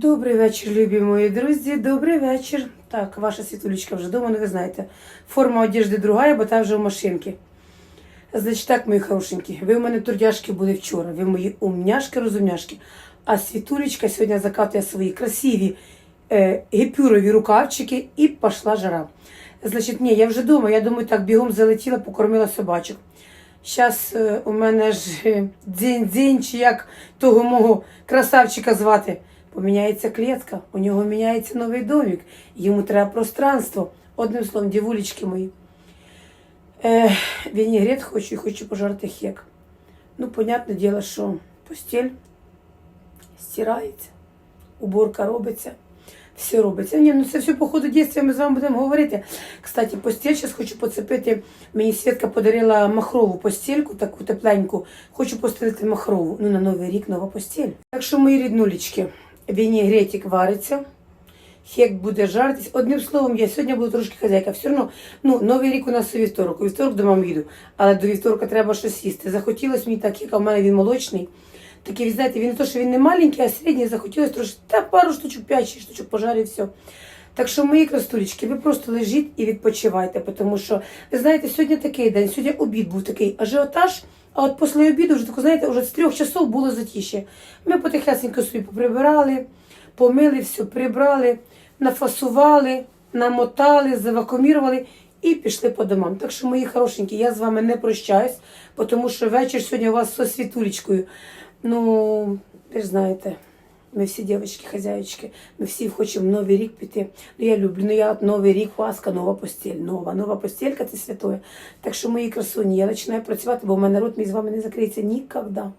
Добрий вечір, любі мої друзі. Добрий вечір. Так, ваша світулечка вже вдома, ну ви знаєте. Форма одежди другая, бо та вже в машинці. Значить так, мої хорошенькі, ви в мене трудяшки були вчора, ви мої умняшки, розумняшки. А світулечка сьогодні закатує свої красиві е, гіпюрові рукавчики і пішла жара. Значить, ні, я вже вдома, я думаю, так бігом залетіла, покормила собачок. Зараз е, у мене ж е, дзінь-дзінь, чи як того мого красавчика звати. Поміняється клітка, у нього міняється новий домик, йому треба пространство. Одним словом, дівулечки мої. Е, вінігрет хочу і хочу пожарити хек. Ну, понятне діло, що постіль стирається, уборка робиться, все робиться. Ні, ну це все по ходу дійства ми з вами будемо говорити. Кстати, постіль зараз хочу поцепити. Мені Світка подарила махрову постільку, таку тепленьку. Хочу постелити махрову. Ну, на Новий рік нова постіль. Так що, мої ріднулечки, вінігретик вариться. Хек буде жартись. Одним словом, я сьогодні буду трошки хазяйка. Все одно, ну, новий рік у нас у вівторок. У вівторок до мами їду. Але до вівторка треба щось їсти. Захотілося мені так, як у мене він молочний. Такий, ви знаєте, він не то, що він не маленький, а середній, захотілося трошки, та пару штучок, 5-6 штучок пожарив, все. Так що, мої крастулечки, ви просто лежіть і відпочивайте, тому що, ви знаєте, сьогодні такий день, сьогодні обід був такий ажіотаж, а от після обіду вже тако, знаєте, вже з трьох часов було затіще. Ми потихесенько собі поприбирали, помили все, прибрали, нафасували, намотали, завакумірували і пішли по домам. Так що, мої хорошенькі, я з вами не прощаюсь, тому що вечір сьогодні у вас зі світулечкою. Ну, ви ж знаєте, ми всі дівчатки, хазяїчки, ми всі хочемо Новий рік піти. Ну, я люблю, ну я Новий рік, Пасха, нова постіль, нова, нова постілька це святое. Так що, мої красуні, я починаю працювати, бо в мене рот мій з вами не закриється ніколи.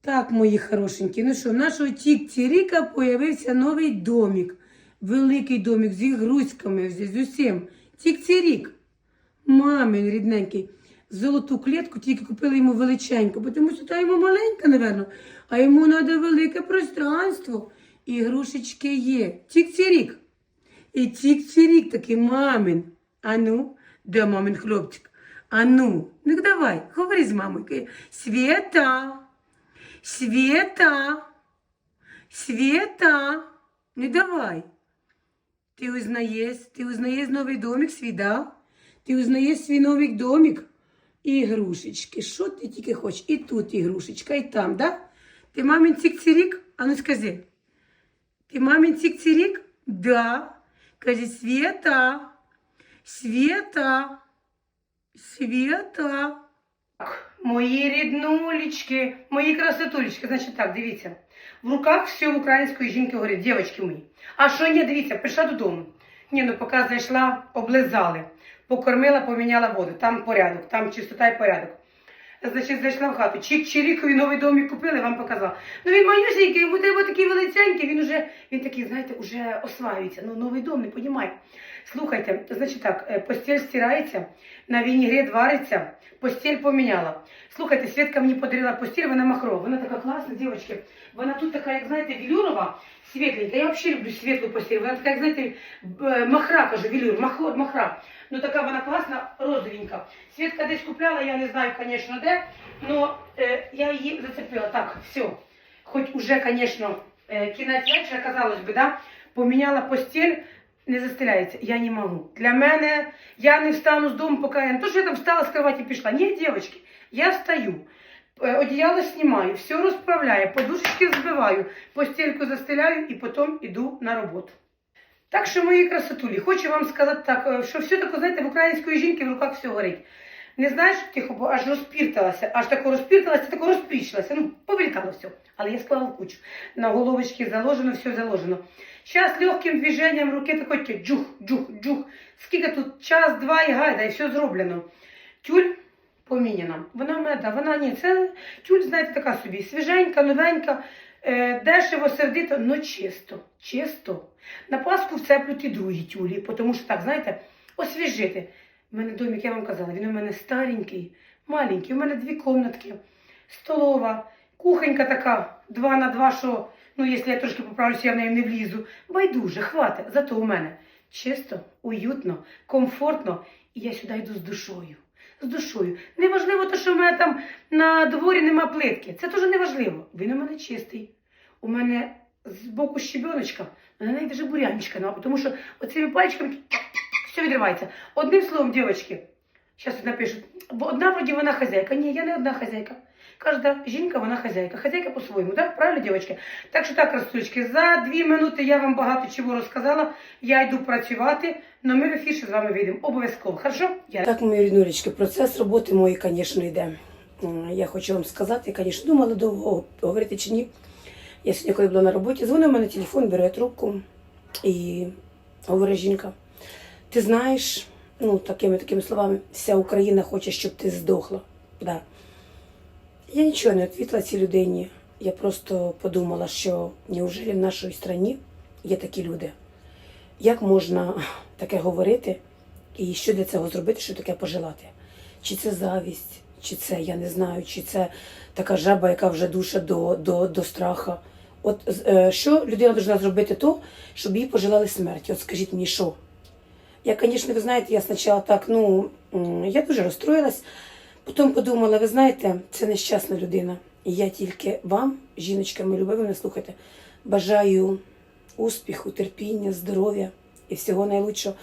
Так, мої хорошенькі, ну що, в нашого тік-тіріка появився новий домик. Великий домик з ігруськами, з усім. Тік-тірік. Мамин рідненький. Золоту клітку тільки купили йому величеньку, бо тому що та йому маленька, напевно, а йому треба велике пространство. Ігрушечки є. Тік-тірік. І тік-тірік такий мамин. Ану, де мамин хлопчик? Ану, ну давай, говори з мамою. Света, Света, Света, ну давай. Ти узнаєш, ти узнаєш новий домик свій, да? Ти узнаєш свій новий домик? Ігрушечки, що ти тільки хочеш? І тут ігрушечка, і там, да? Ти мамин цік-цірік? А ну скажи. Ти мамин цік-цірік? Да. Кажи, Света, Света, Света. Мої ріднулечки, мої красотулечки. Значить так, дивіться. В руках все української жінки горить, дівчатки мої. А що ні, дивіться, прийшла додому. Ні, ну поки зайшла, облизали. Покормила, поміняла воду. Там порядок, там чистота і порядок. Значить, зайшла в хату. Чик-чирікові новий домик купили, вам показала. Ну він манюсенький, йому треба такий величенький, він уже, він такий, знаєте, уже осваюється. Ну, новий дом, не понімає. Слухайте, значить так, е, постіль стирається, на вінігрет вариться, постіль поміняла. Слухайте, Свідка мені подарила постіль, вона махрова. Вона така класна, дівчатки. Вона тут така, як знаєте, велюрова, світленька. Я взагалі люблю світлу постіль. Вона така, як знаєте, махра, кажу, велюр, махро, махра. Ну така вона класна, розовенька. Свідка десь купляла, я не знаю, звісно, де, але е, я її зацепила. Так, все. Хоч уже, звісно, е, кінець вечора, казалось би, да, поміняла постіль, не застеляється. Я не можу. Для мене я не встану з дому, поки я не то, що я там встала з кровати і пішла. Ні, дівчатки, я встаю. Е, Одіяло знімаю, все розправляю, подушечки збиваю, постільку застеляю і потім іду на роботу. Так що, мої красотулі, хочу вам сказати так, що все таке, знаєте, в української жінки в руках все горить. Не знаєш, тихо, бо аж розпірталася, аж тако розпірталася, тако розпрічилася. Ну, повилітало все. Але я склала кучу. На головочки заложено, все заложено. Зараз легким движенням руки такой джух, джух, джух. Скільки тут час, два і гайда, і все зроблено. Тюль поміняна. Вона в мене, да, вона ні, це тюль, знаєте, така собі, свіженька, новенька, е, дешево, сердито, але чисто, чисто. На Пасху вцеплю ті другі тюлі, тому що так, знаєте, освіжити. У мене домик, я вам казала, він у мене старенький, маленький, у мене дві комнатки, столова, кухонька така, два на два, що, ну, якщо я трошки поправлюся, я в неї не влізу. Байдуже, хватить. Зато у мене чисто, уютно, комфортно, і я сюди йду з душою. З душою. Неважливо, те, що в мене там на дворі нема плитки. Це теж неважливо. Він у мене чистий. У мене з боку щебеночка, на неї даже буряничка, ну, тому що оцими пальчиками все відривається. Одним словом, дівчатки, зараз напишуть, бо одна вроді вона хазяйка. Ні, я не одна хазяйка. Кожна жінка, вона хазяйка. Хазяйка по-своєму, так? Правильно, дівчатки? Так що так, красунечки, за дві минути я вам багато чого розказала. Я йду працювати, але ми в ефір з вами вийдемо. Обов'язково. Хорошо? Я... Так, мої ріднулечки, процес роботи моєї, звісно, йде. Я хочу вам сказати, я, звісно, думала довго говорити чи ні. Я сьогодні, коли була на роботі, дзвонив мене телефон, бере трубку і говорить жінка. Ти знаєш, ну такими такими словами, вся Україна хоче, щоб ти здохла. Да. Я нічого не відповіла цій людині. Я просто подумала, що неужели в нашій країні є такі люди? Як можна таке говорити і що для цього зробити, щоб таке пожелати? Чи це завість, чи це, я не знаю, чи це така жаба, яка вже душа до, до, до страха. От е, що людина повинна зробити то, щоб їй пожелали смерті? От скажіть мені, що? Я, звісно, ви знаєте, я спочатку так, ну, я дуже розстроїлась. Потім подумала, ви знаєте, це нещасна людина. І я тільки вам, жіночка, ми любимо слухайте, бажаю успіху, терпіння, здоров'я і всього найлучшого,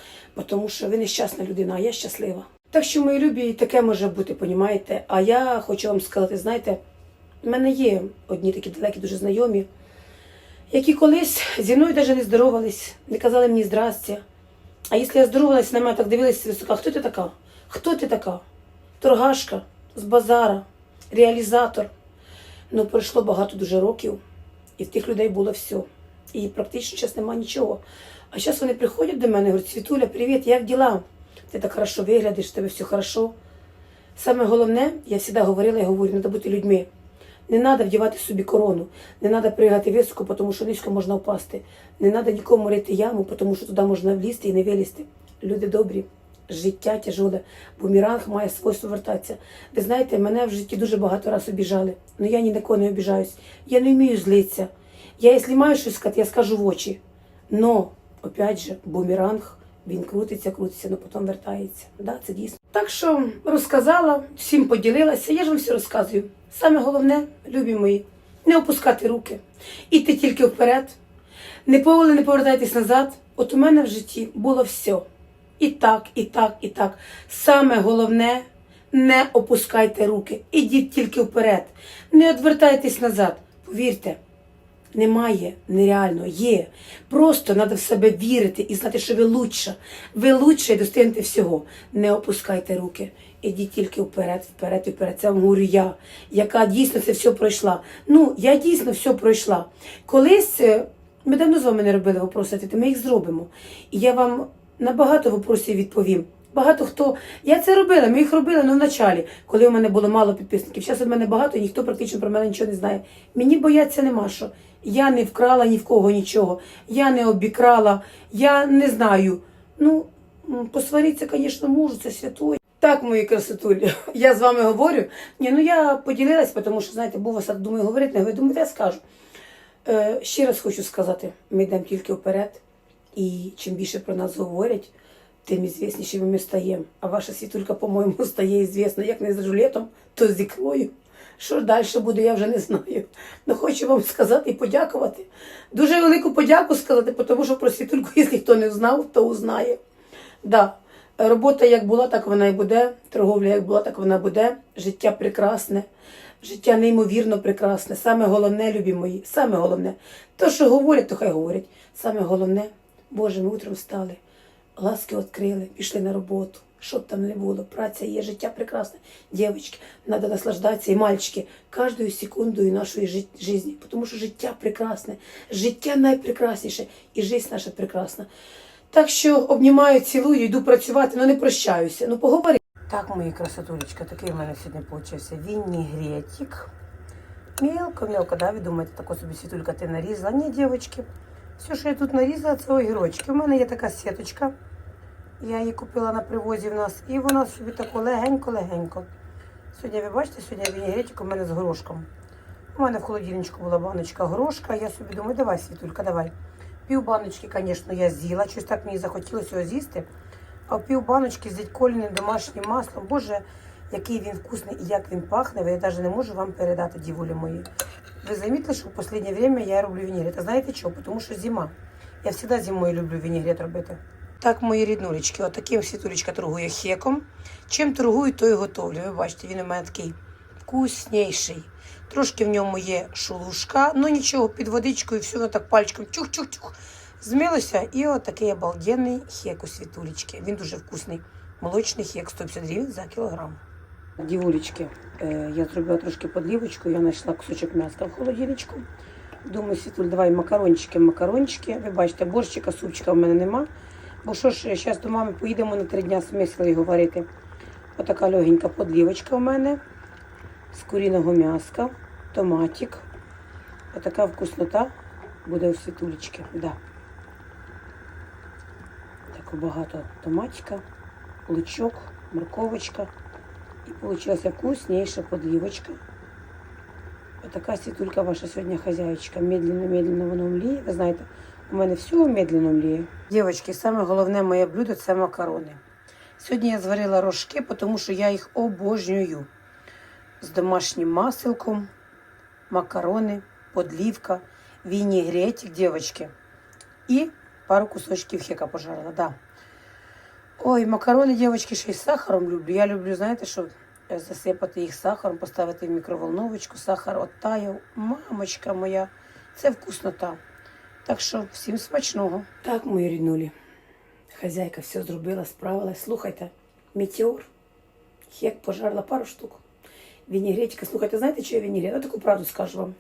тому що ви нещасна людина, а я щаслива. Так що, мої любі, таке може бути, понімаєте? А я хочу вам сказати, знаєте, в мене є одні такі далекі дуже знайомі, які колись зі мною навіть не здоровались, не казали мені здрастя. А якщо я здоровалась, на мене так дивилися висока, хто ти така? Хто ти така? Торгашка з базара, реалізатор. Ну, пройшло багато дуже років, і в тих людей було все. І практично зараз немає нічого. А зараз вони приходять до мене і говорять, Світуля, привіт, як діла? Ти так хорошо виглядиш, тебе все хорошо. Саме головне, я завжди говорила і говорю, треба бути людьми. Не треба вдівати собі корону, не треба пригати високо, тому що низько можна впасти. Не треба нікому рити яму, тому що туди можна влізти і не вилізти. Люди добрі, життя тяжоле, бумеранг має свойство вертатися. Ви знаєте, мене в житті дуже багато разів обіжали, але я ні на кого не обіжаюсь. Я не вмію злитися. Я, якщо маю щось сказати, я скажу в очі. Но, опять же, бумеранг, він крутиться, крутиться, але потім вертається. Да, це дійсно. Так що розказала, всім поділилася, я ж вам все розказую. Саме головне, любі мої, не опускати руки. Іти тільки вперед. Ніколи не повертайтесь назад. От у мене в житті було все. І так, і так, і так. Саме головне, не опускайте руки. Ідіть тільки вперед. Не відвертайтесь назад. Повірте, немає нереально, є. Просто треба в себе вірити і знати, що ви лучша. Ви лучше і достигнете всього. Не опускайте руки. Ідіть тільки вперед, вперед вперед. Це вам говорю я, яка дійсно це все пройшла. Ну, я дійсно все пройшла. Колись е, ми давно з вами не робили вопроси, ми їх зробимо. І я вам на багато вопросів відповім. Багато хто. Я це робила, ми їх робили ну, в началі, коли у мене було мало підписників. Зараз у мене багато, і ніхто практично про мене нічого не знає. Мені бояться нема що. Я не вкрала ні в кого нічого, я не обікрала, я не знаю. Ну, посваритися, звісно, можу, це святое. Так, мої красотулі, я з вами говорю. Ні, ну я поділилась, тому що, знаєте, був вас, думаю, говорити, не говорю, думаю, я скажу. Е, ще раз хочу сказати, ми йдемо тільки вперед, і чим більше про нас говорять, тим ізвіснішими ми стаємо. А ваша світулька, по-моєму, стає звісна, як не з жилетом, то з ікрою. Що далі буде, я вже не знаю. Ну хочу вам сказати і подякувати. Дуже велику подяку сказати, тому що про світульку, якщо хто не знав, то узнає. Да. Робота як була, так вона і буде. Торговля як була, так вона буде. Життя прекрасне, життя неймовірно прекрасне. Саме головне, любі мої, саме головне. То, що говорять, то хай говорять. Саме головне, Боже, ми утром встали, глазки відкрили, пішли на роботу. Що б там не було, праця є, життя прекрасне. Дівчатки, треба наслаждатися, і мальчики, кожною секундою нашої жит- житті, тому що життя прекрасне, життя найпрекрасніше, і життя наша прекрасна. Так що обнімаю, цілую, йду працювати, але не прощаюся. Ну поговори. Так, мої красотулечка, такий в мене сьогодні получився вінігретик. Мелко, да, ви думаєте, таку собі світулька ти нарізала? Ні, дівчатки. Все, що я тут нарізала, це огірочки. У мене є така сіточка. Я її купила на привозі в нас. І вона собі тако легенько-легенько. Сьогодні, ви бачите, сьогодні вінігретик у мене з горошком. У мене в холодильничку була баночка горошка. Я собі думаю, давай, світулька, давай. Пів баночки, звісно, я з'їла. Щось так мені захотілося його з'їсти. А пів баночки з дядьколіним домашнім маслом. Боже, який він вкусний і як він пахне, я навіть не можу вам передати, дівулі мої. Ви замітили, що в останнє время я роблю вінігрет. А знаєте чого? Тому що зима. Я завжди зимою люблю вінігрет робити. Так, мої ріднулечки, отаким світулечка торгує хеком. Чим торгую, то і готовлю. Ви бачите, він у мене такий вкусніший. Трошки в ньому є шелушка, ну нічого, під водичкою, все воно так пальчиком чух-чух-чух. Змилося, і отакий обалденний хек у світулечки. Він дуже вкусний. Молочний хек 150 гривень за кілограм. Дівулечки, е, я зробила трошки подлівочку, я знайшла кусочок м'яска в холодильничку. Думаю, Світуль, давай макарончики, макарончики. Ви бачите, борщика, супчика в мене нема. Бо що ж, зараз до мами поїдемо на три дня смисла його варити. Отака легенька подлівочка в мене з куріного м'яска, томатик. Отака вкуснота буде у світулечки. Да. Так багато томатика, лучок, морковочка. І вийшла вкусніша подлівочка. Отака світулька ваша сьогодні хазяєчка. Медленно-медленно воно мліє. Ви знаєте, у мене все медленно мліє. Дівчатки, саме головне моє блюдо це макарони. Сьогодні я зварила рожки, тому що я їх обожнюю. З домашнім маселком, макарони, подлівка, вінігретик, дівчатки. І пару кусочків хека пожарила. Да. Ой, макарони, дівчатки, ще й з сахаром люблю. Я люблю, знаєте, що е, засипати їх сахаром, поставити в мікроволновочку, сахар оттаяв. Мамочка моя, це вкуснота. Так що всім смачного. Так, мої ріднулі. Хазяйка все зробила, справилась. Слухайте, метеор. Хек пожарила пару штук. Вінігретика. Слухайте, знаєте, що я вінігрет? Я таку правду скажу вам.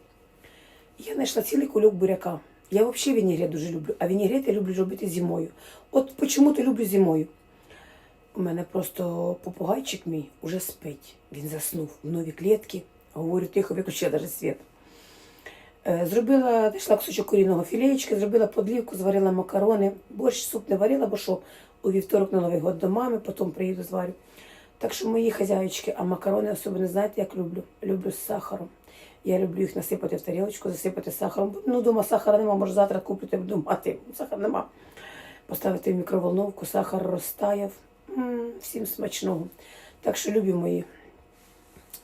Я знайшла цілий кульок буряка. Я взагалі вінігрет дуже люблю, а вінігрет я люблю робити зимою. От чому-то люблю зимою. У мене просто попугайчик мій уже спить. Він заснув в нові клітки. Говорю, тихо, виключила навіть світ. Е, Зробила, знайшла кусочок куріного філеєчки, зробила подлівку, зварила макарони. Борщ, суп не варила, бо що у вівторок на Новий год до мами, потім приїду зварю. Так що мої хазяїчки, а макарони особливо знаєте, як люблю? Люблю з сахаром. Я люблю їх насипати в тарілочку, засипати сахаром. Ну, дома сахара нема, може завтра купити, буду мати. Сахар нема. Поставити в мікроволновку, сахар розтаяв. М, всім смачного. Так що, любі мої,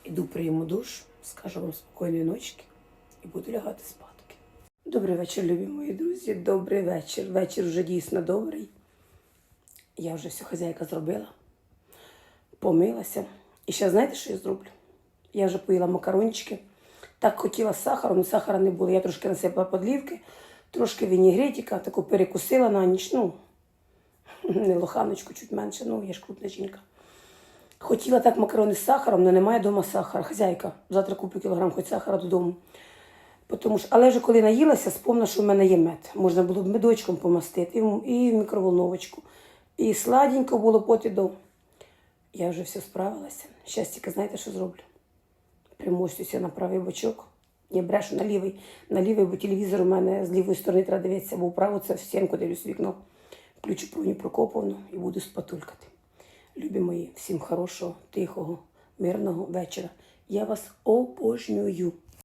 іду прийму душ, скажу вам спокійної ночки і буду лягати спадки. Добрий вечір, любі мої друзі. Добрий вечір. Вечір вже дійсно добрий. Я вже всю хазяйка зробила, помилася. І ще знаєте, що я зроблю? Я вже поїла макарончики. Так хотіла з сахаром, але сахара не було. Я трошки насипала подлівки, трошки вінігретика, таку перекусила на ніч. Ну, не лоханочку, чуть менше, ну я ж крупна жінка. Хотіла так макарони з сахаром, але немає вдома сахара. Хазяйка, завтра куплю кілограм хоч сахара додому. Потому що, але вже коли наїлася, спомнила, що в мене є мед. Можна було б медочком помастити, і в мікроволновочку. І сладенько було поти до. Я вже все справилася. Щас знаєте, що зроблю? Примостюся на правий бочок. Я брешу на лівий, на лівий, бо телевізор у мене з лівої сторони треба дивитися, бо вправо це в стінку дивлюсь вікно. Включу Проню Прокоповну і буду спатулькати. Любі мої, всім хорошого, тихого, мирного вечора. Я вас обожнюю.